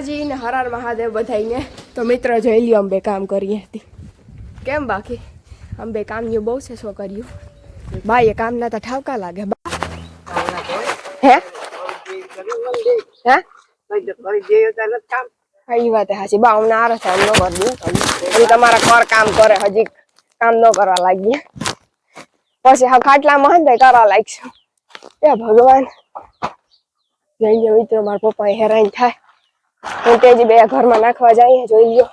માતાજી ને હરાર મહાદેવ બધાઈને તો મિત્ર જોઈ લ્યો, અંબે કામ કરી હતી. કેમ બાકી? અંબે કામનું બહુ છે શું કર્યું ભાઈ એ કામના તો ઠાવકા લાગે. હે? હે? એ વાત હાચી. બા, અમને આરસ એમ ન કરી તમારા ઘર કામ કરે, હજી કામ ન કરવા લાગીએ. પછી હા ખાટલામાં હંતે કરવા લાગશું. એ ભગવાન. જઈ મિત્રો, મારા પપ્પા હેરાન થાય. હું તેજી બે ઘરમાં નાખવા જઈએ જોઈ લ્યો.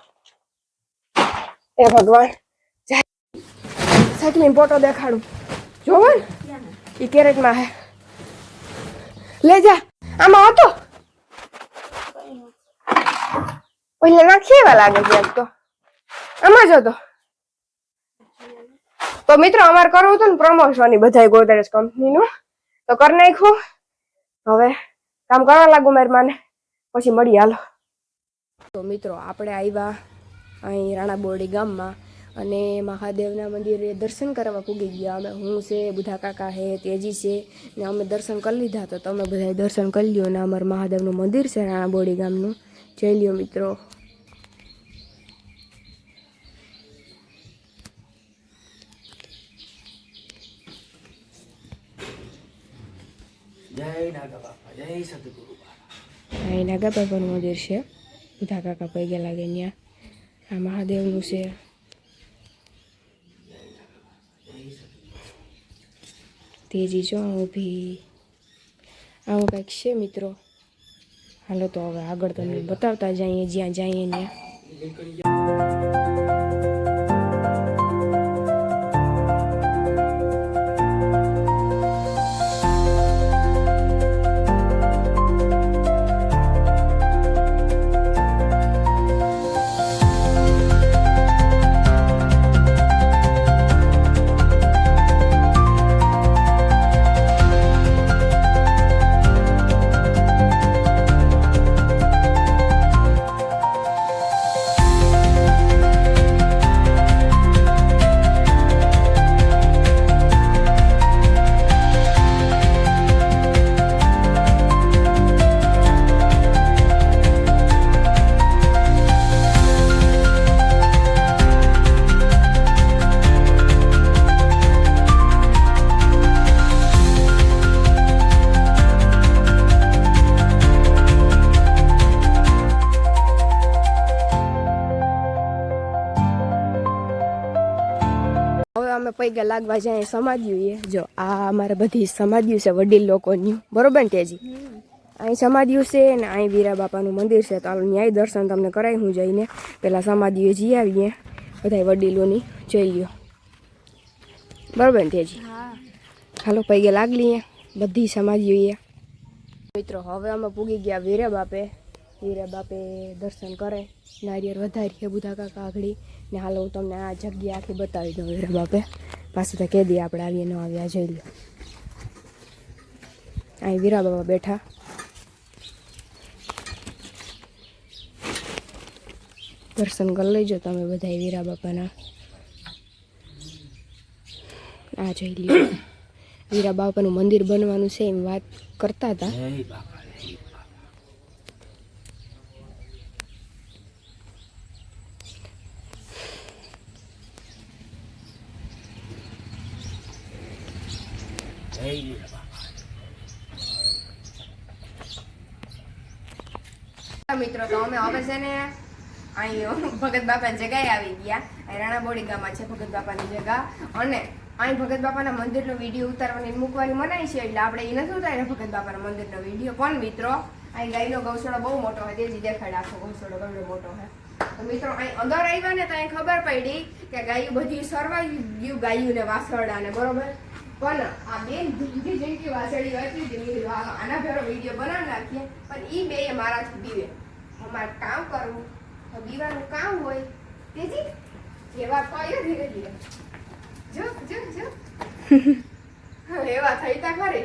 એ ભગવાન સાચી ફોટો દેખાડું. જોવો ને. એ કેરેટમાં હે. લે જા. આમાં હતો. પહેલે નાખી એવા લાગે છે તો. આમાં જ હતો. તો મિત્રો અમારે કરવું હતું ને પ્રમોશન બધા ગોદરેજ કંપનીનું તો કરી નાખ્યું. હવે કામ કરવા લાગુ મારી માને. પછી મળી હાલો. તો મિત્રો આપણે આવ્યા અહીં રાણા બોરડી ગામમાં અને મહાદેવના મંદિરે દર્શન કરવા પૂગી ગયા. અમે હું છે બુધા કાકા છે તેજી છે ને અમે દર્શન કરી લીધા. તો તમે બધાએ દર્શન કરી લ્યો ને અમારું મહાદેવનું મંદિર છે રાણા બોરડી ગામનું. જઈ લ્યો મિત્રો. જય નાગા બાપા જય સદગુરુ બાપા. અહીં નાગા બાબાનું મંદિર છે. બધા કાકા પૈગે લાગે ત્યાં આ મહાદેવનું છે. તેજી જો ઊભી. આવું કંઈક છે મિત્રો. હાલો તો હવે આગળ તમને બતાવતા જઈએ જ્યાં જઈએ ત્યાં હવે લાગવા જાય સમાધ્યું એ. જો આ અમારે બધી સમાધ્યું છે વડીલ લોકોની. બરોબર ને તેજી અહીં સમાધિયું છે ને અહીં વીરા બાપાનું મંદિર છે. તો ન્યાય દર્શન તમને કરાવી હું જઈને. પહેલાં સમાધિઓ જઈ આવીએ. બધા વડીલોની. જોઈ લ્યો. બરોબર ને તેજી હાલો પૈગે લાગલીએ બધી સમાધિઓ મિત્રો હવે અમે પૂગી ગયા વીરા બાપે. વીરા બાપે દર્શન કરે. નારિયેળ વધારી બુધા કાકા આગળી. ને હાલો હું તમને આ જગ્યા આખી બતાવી દઉં વીરા બાપે. પાછું તો કહી દઈએ આપણે આવીએ ન આવ્યા જોઈ લો. અહીં વીરા બાબા બેઠા. દર્શન કરી લેજો તમે બધા વીરા બાપાના. આ જોઈ લ્યો. વીરા બાપાનું મંદિર બનવાનું છે એમ વાત કરતા હતા જય બાપા જય બાપા જય વીરા બાપા મિત્રો, તો અમે હવે છે ને અહીં ભગત બાપાની જગ્યાએ આવી ગયા. રાણા બોડી ગામમાં છે ભગત બાપાની જગ્યા. અને અહીં ભગત બાપાના મંદિરનો વીડિયો ઉતારવાની મૂકવાની મનાઈ છે, એટલે આપણે એ નથી ઉતારીને ભગત બાપાના મંદિરનો વીડિયો. પણ મિત્રો? અહીં ગાયનો ગૌસળો બહુ મોટો હોય તેજી દેખાડે આખો ગૌસળો ઘણો મોટો હોય તો મિત્રો, અહીં અંદર આવ્યા ને તો અહીં ખબર પડી કે ગાયું બધી સરવાઈ ગયું ગાયું ને વાસરડા ને બરોબર? પણ આ બેન જિંદગી જિંદગી વાસળી હતી જ મેં આના ભેરો વીડિયો બનાવી નાખીએ. પણ એ બે મારાથી બીવે અમારે કામ કરવું, તો બીવાનું કામ હોય તેજી એવા કયો ધીરે ધીરે. જો જો જો. એવા થઈ તા ખરે.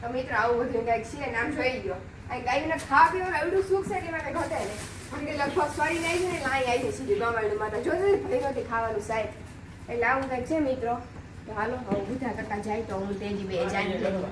તો મિત્રો આવું બધું કંઈક છે નામ જોઈ ગયો અહીં ગાયને ખાવા પીવાનું એવડું સુખ છે કે મને ઘટે ને મને લગભગ સળી નહીં છે ને, લાઈ આવી છે સીધી ગવાડું માતા જોજો ભાઈ નથી ખાવાનું સાહેબ. એટલે આવું કંઈક છે મિત્રો. હાલો હવે બુધા કરતા જાય તો હું તેજી બે જાય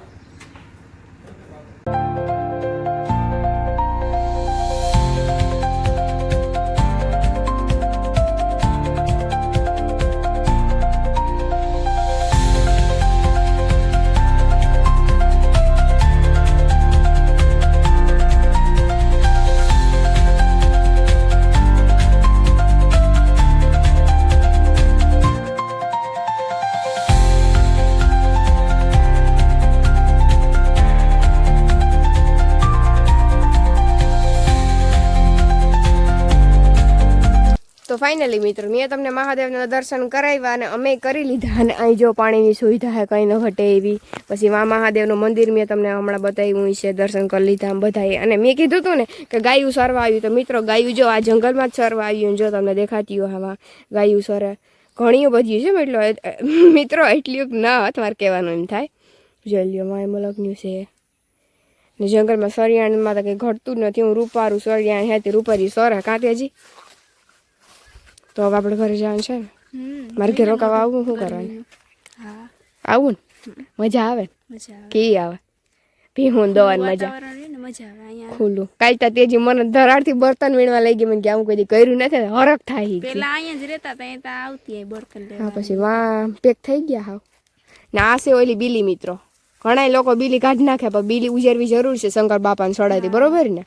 ફાઇનલી મિત્રો, મેં તમને મહાદેવના દર્શન કરાવ્યા અને અમે કરી લીધા અને અહીં જો પાણીની સુવિધા હે, કંઈ ન ઘટે એવી. પછી મા મહાદેવનું મંદિર મેં તમને હમણાં બતાવ્યું છે, દર્શન કરી લીધા આમ બધાએ. અને મેં કીધું હતું ને કે ગાયું સરવા આવ્યું. તો મિત્રો, ગાયું જો આ જંગલમાં જ સરવા આવ્યું જો તમને દેખાતી હોય આમાં, ગાયું સરે. ઘણી બધી છે એટલો મિત્રો, એટલું ના અથવા કહેવાનું એમ થાય. જોઈ લ્યો માય મલગ્યું છે. ને જંગલમાં સરિયાણમાં તો કંઈ ઘટતું જ નથી. હું રૂપારું સરિયાણ હેતી, રૂપારી સર કાંતેજી તો હવે આપણે ઘરે જવાનું છે ને? મારે ઘરે રોકાવા આવવું શું કરવાનું? આવું ને? મજા આવે ને? આવે. ભીહું દવાની મજા. ખુલ્લું. કાલ તા તેજી મને ધરાડથી બર્તન વીણવા લઈ ગઈ. મને કે આવું કદી કર્યું નથી હરખ થાય પેલા અહીંયા જ રહેતા હતા ત્યાં આવતી બર્તન હા પછી વા પેક થઈ ગયા હાવ. ને આ છે ઓલી બીલી મિત્રો. ઘણા લોકો બીલી કાઢી નાખે પણ બીલી ઉજેરવી જરૂર છે શંકર બાપાને સડાતી બરોબર ને?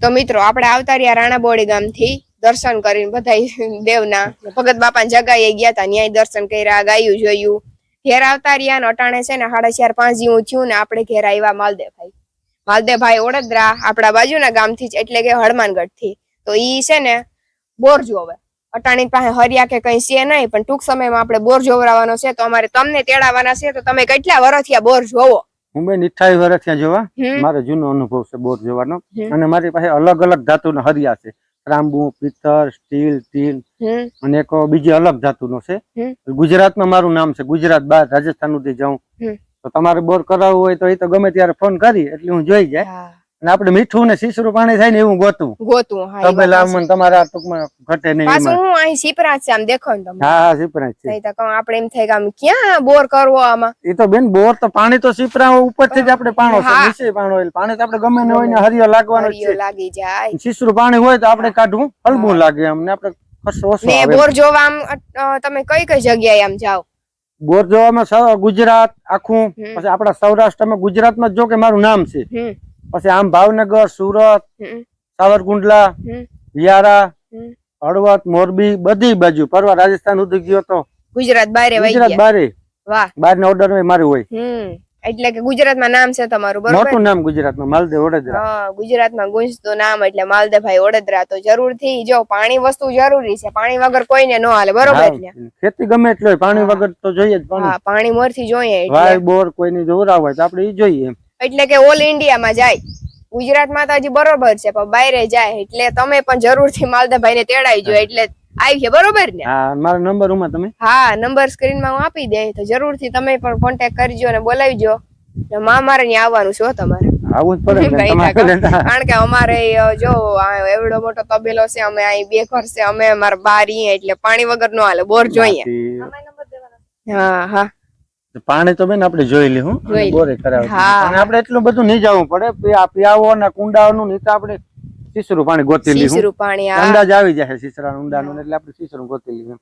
તો મિત્રો આપણે આવતા રહ્યા રાણા બોડી ગામથી. દર્શન કરીને બધા દેવના ભગત બાપા જગાએ ગયા હતા ન્યાય દર્શન કર્યા ગાયું જોયું. ઘેર આવતા રહ્યા ને અટાણે છે ને સાડા ચાર પાંચ જેવું થયું ને આપણે ઘેર આવ્યા માલદેવભાઈ. માલદેવભાઈ ઓડદરા આપણા બાજુના ગામથી જ એટલે કે હળમાનગઢથી તો ઈ છે ને બોર જોવે અટાણી પાસે હરિયા કે કઈ છે નહીં પણ ટૂંક સમયમાં આપણે બોર જોવરાવાનો છે તો અમારે તમને તેડાવાના છે તો તમે કેટલા વર્ષથી બોર જોવો? હું બેન અઠ્ઠાવીસ વર્ષ ત્યાં જોવા. મારો જૂનો અનુભવ છે બોર જોવાનો. અને મારી પાસે અલગ અલગ ધાતુના હરિયા છે. ત્રાંબુ પિત્તળ સ્ટીલ ટીન અને એક બીજી અલગ ધાતુનો છે. ગુજરાતમાં મારું નામ છે ગુજરાત બહાર રાજસ્થાન સુધી જાઉં. તો તમારે બોર કરાવવું હોય તો એ તો ગમે ત્યારે ફોન કરી એટલે હું જોઈ જાય. અને આપણે મીઠું ને સીસરું પાણી થાય ને એવું ગોતું. ગોતું હા તમારા ટૂંકમાં ઘટે નહીં પાછું હું અહીં સિપરા છે આમ દેખો ને તમે હા હા સીપરા છે. નહીં તો આપણે એમ થાય કે આમ ક્યાં બોર કરવો આમાં? એ તો બેન બોર તો પાણી તો સીપરા ઉપરથી જ આપણે પાણો છે નીચે પાણો પાણી તો આપણે ગમે ને હોય ને હરિયો લાગવાનો છે. લાગી જાય. શીસરું પાણી હોય તો આપણે કાઢવું હલવું લાગે અમને આપણે ખર્ચો ઓછો આવે. બોર જોવા આમ તમે કઈ કઈ જગ્યાએ આમ જાઓ? બોર જોવામાં ગુજરાત આખું. પછી આપણા સૌરાષ્ટ્રમાં ગુજરાતમાં જ જો કે મારું નામ છે. પછી આમ ભાવનગર સુરત સાવરકુંડલા વિયારા હળવદ મોરબી બધી બાજુ. પરવા રાજસ્થાન સુધી ગયો તો. ગુજરાત બારે ગુજરાત બારે. વાહ. બાર ના ઓર્ડર મારું હોય. એટલે કે ગુજરાતમાં નામ છે તમારું બરોબર? મોટું નામ ગુજરાતમાં માલદેવ વડોદરા. હા ગુજરાતમાં ગુંજતું નામ એટલે માલદેભાઈ ઓડેદરા તો જરૂરથી જો પાણી વસ્તુ જરૂરી છે. પાણી વગર કોઈને ન હાલે બરોબર એટલે? ખેતી ગમે એટલી પાણી વગર તો જોઈએ જ પાણી હા પાણી. મોરથી જોઈએ વાય એટલે બોર કોઈની જોવરાવ હોય તો આપણે ઈ જોઈએ એમ. એટલે કે ઓલ ઇન્ડિયામાં જાય. ગુજરાતમાં તો હજી બરોબર છે પણ બહાર જાય એટલે તમે પણ જરૂરથી માલદેભાઈને તેડાઈ જો એટલે આવી છે બરોબર ને? હા મારો નંબર ઉમાં તમે? હા નંબર સ્ક્રીનમાં હું આપી દે તો જરૂરથી તમે પણ કોન્ટેક્ટ કરજો અને બોલાવજો. ને મા મારે ત્યાં આવવાનું છે તમારે. આવું જ પડે ને ના. કારણ કે અમારે જો એવડો મોટો તબેલો છે અમે અહીં બે ઘર છે અમે અમારા બારી એટલે પાણી વગર નો હાલે બોર જોઈએ. હા હા. પાણી તો બેન આપણે જોઈ લે હું બોરે કરાવે અને આપણે એટલું બધું નહીં જવું પડે આ પિયાવો ને કુંડાઓનું નહીં તો આપણે સીસરું પાણી ગોતી લીધું અંદાજ આવી જાય સીસરા ઊંડાનું એટલે આપણે સીસરું ગોતી લીધું